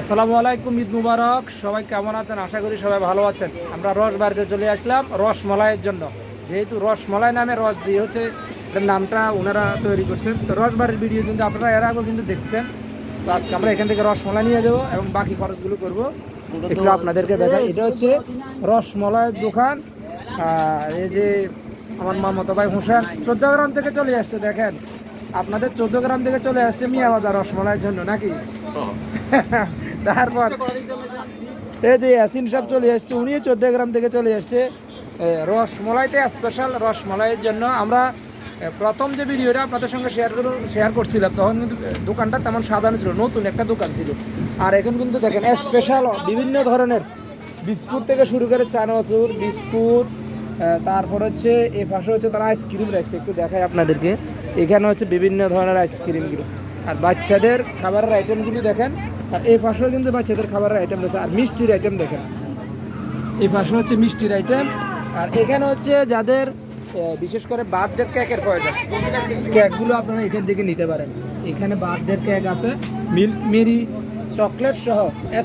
আসসালামু আলাইকুম, ঈদ মুবারক। সবাই কেমন আছেন? আশা করি সবাই ভালো আছেন। আমরা রস বাড়িতে চলে আসলাম রসমলাইয়ের জন্য। যেহেতু রসমলাই নামে রস দিয়ে হচ্ছে নামটা ওনারা তৈরি করছেন। তো রসবাড়ির ভিডিও কিন্তু আপনারা এর আগেও কিন্তু দেখছেন। তো আজকে আমরা এখান থেকে রসমলাই নিয়ে যাব এবং বাকি খরচগুলো করব। একটু আপনাদেরকে দেখাই। এটা হচ্ছে রসমলাইয়ের দোকান। আর এই যে আমার মামতো ভাই হোসেন, চোদ্দ গ্রাম থেকে চলে আসছে, দেখেন। আপনাদের চোদ্দ গ্রাম থেকে চলে আসছে মিয়া বাজার রসমলাইয়ের জন্য নাকি? তারপর এই যে ইয়াসিন সাহেব চলে এসছে উনিও চোদ্দ গ্রাম থেকে চলে এসছে। রসমলাইতে স্পেশাল রসমলাইয়ের জন্য। আমরা প্রথম যে ভিডিওটা আপনাদের সঙ্গে শেয়ার করে শেয়ার করছিলাম তখন কিন্তু দোকানটা তেমন সাজানো ছিল নতুন একটা দোকান ছিল। আর এখন কিন্তু দেখেন স্পেশাল বিভিন্ন ধরনের বিস্কুট থেকে শুরু করে চানাচুর বিস্কুট তারপর হচ্ছে এ পাশে হচ্ছে তারা আইসক্রিম রাখছে। একটু দেখাই আপনাদেরকে। এখানে হচ্ছে বিভিন্ন ধরনের আইসক্রিমগুলো আর বাচ্চাদের খাবারের আইটেমগুলো দেখেন। আর এই পাশেও কিন্তু বাচ্চাদের খাবারের আইটেম রয়েছে। আর মিষ্টির আইটেম দেখেন। এই পাশে হচ্ছে মিষ্টির আইটেম আর এখানে হচ্ছে যাদের বিশেষ করে বার্থডে কেকের প্রয়োজন কেকগুলো আপনারা এখান থেকে নিতে পারেন। এখানে বার্থডে কেক আছে। মিল্ক, মেরি, চকলেট সহ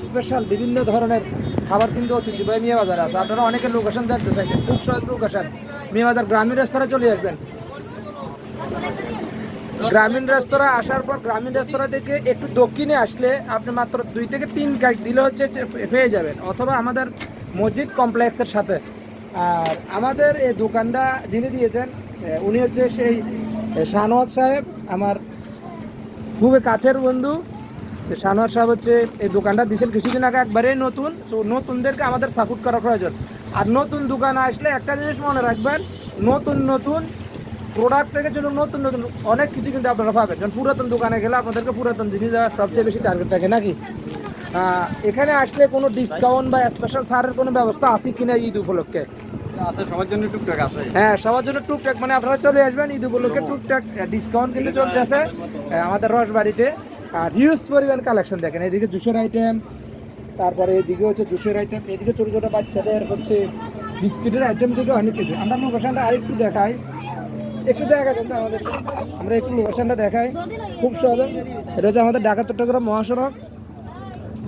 স্পেশাল বিভিন্ন ধরনের খাবার কিন্তু ঐতিহ্যবাহী মিয়া বাজারে আছে। আপনারা অনেকে লোকেশন জানতে চাইছেন, খুব সহজ লোকেশন মিয়া বাজার গ্রামীণ রেস্তোরাঁ চলে আসবেন। গ্রামীণ রেস্তোরাঁ আসার পর গ্রামীণ রেস্তোরাঁ থেকে একটু দক্ষিণে আসলে আপনি মাত্র দুই থেকে তিন কাজ দিলে হচ্ছে পেয়ে যাবেন অথবা আমাদের মসজিদ কমপ্লেক্সের সাথে। আর আমাদের এই দোকানটা যিনি দিয়েছেন উনি হচ্ছে সেই শাহনওয়াজ সাহেব, আমার খুবই কাছের বন্ধু। তো শাহনওয়াজ সাহেব হচ্ছে এই দোকানটা দিয়েছেন কিছুদিন আগে একবারেই নতুন। সো নতুনদেরকে আমাদের সাপোর্ট করা প্রয়োজন। আর নতুন দোকান আসলে একটা জিনিস মনে রাখবেন নতুন নতুন প্রোডাক্ট থেকে জন্য নতুন নতুন অনেক কিছু কিন্তু আপনারা পাবেন। যেমন পুরাতন দোকানে গেলে আপনাদেরকে পুরাতন জিনিস সবচেয়ে বেশি টার্গেট থাকে নাকি? এখানে আসলে কোনো ডিসকাউন্ট বা স্পেশাল ছাড়ের কোনো ব্যবস্থা আছে কিনা ঈদ উপলক্ষে? সবার জন্য টুকটাক আছে। হ্যাঁ সবার জন্য টুকটাক মানে আপনারা চলে আসবেন ঈদ উপলক্ষে টুকটাক ডিসকাউন্ট কিন্তু চলতেছে আমাদের রসবাড়িতে। আর হিউজ পরিমাণ কালেকশন দেখেন, এদিকে জুসের আইটেম তারপরে এদিকে হচ্ছে জুসের আইটেম এদিকে ছোটো ছোটো বাচ্চাদের হচ্ছে বিস্কিটের আইটেম থেকে অনেক কিছু। আমরা লোকেশনটা আরেকটু দেখাই। একটু জায়গা দেন তো আমাদের। আমরা একটু লোকেশনটা দেখাই। খুব সহজ। এটা হচ্ছে আমাদের ঢাকা, চট্টগ্রাম মহাসড়ক।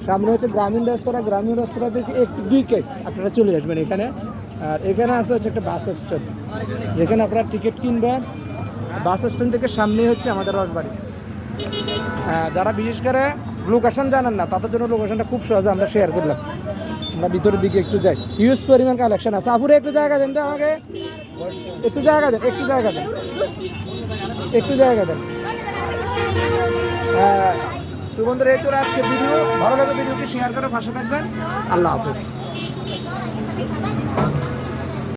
সামনে হচ্ছে গ্রামীণ রেস্তোরাঁ। গ্রামীণ রেস্তোরাঁ থেকে একটু দুই কেক আপনারা চলে আসবেন এখানে। আর এখানে আছে হচ্ছে একটা বাস স্ট্যান্ড। যেখানে আপনারা টিকিট কিনবেন। বাস স্ট্যান্ড থেকে সামনেই হচ্ছে আমাদের রসবাড়ি। যারা বিশেষ করে লোকেশন জানেন না, তাদের জন্য লোকেশনটা খুব সহজে আমরা শেয়ার করলাম। আমরা ভিতরের দিকে একটু যাই। হিউজ পরিমাণ কালেকশন আছে। আপুরে একটু জায়গা দেন তো আমাকে। একটু জায়গা দেন, একটু জায়গা দেন। একটু জায়গা দেন। হ্যাঁ সুগন্ধের এই চলে আজকে ভিডিও ভালো লাগে ভিডিওটি শেয়ার করে পাশে থাকবেন। আল্লাহ হাফেজ।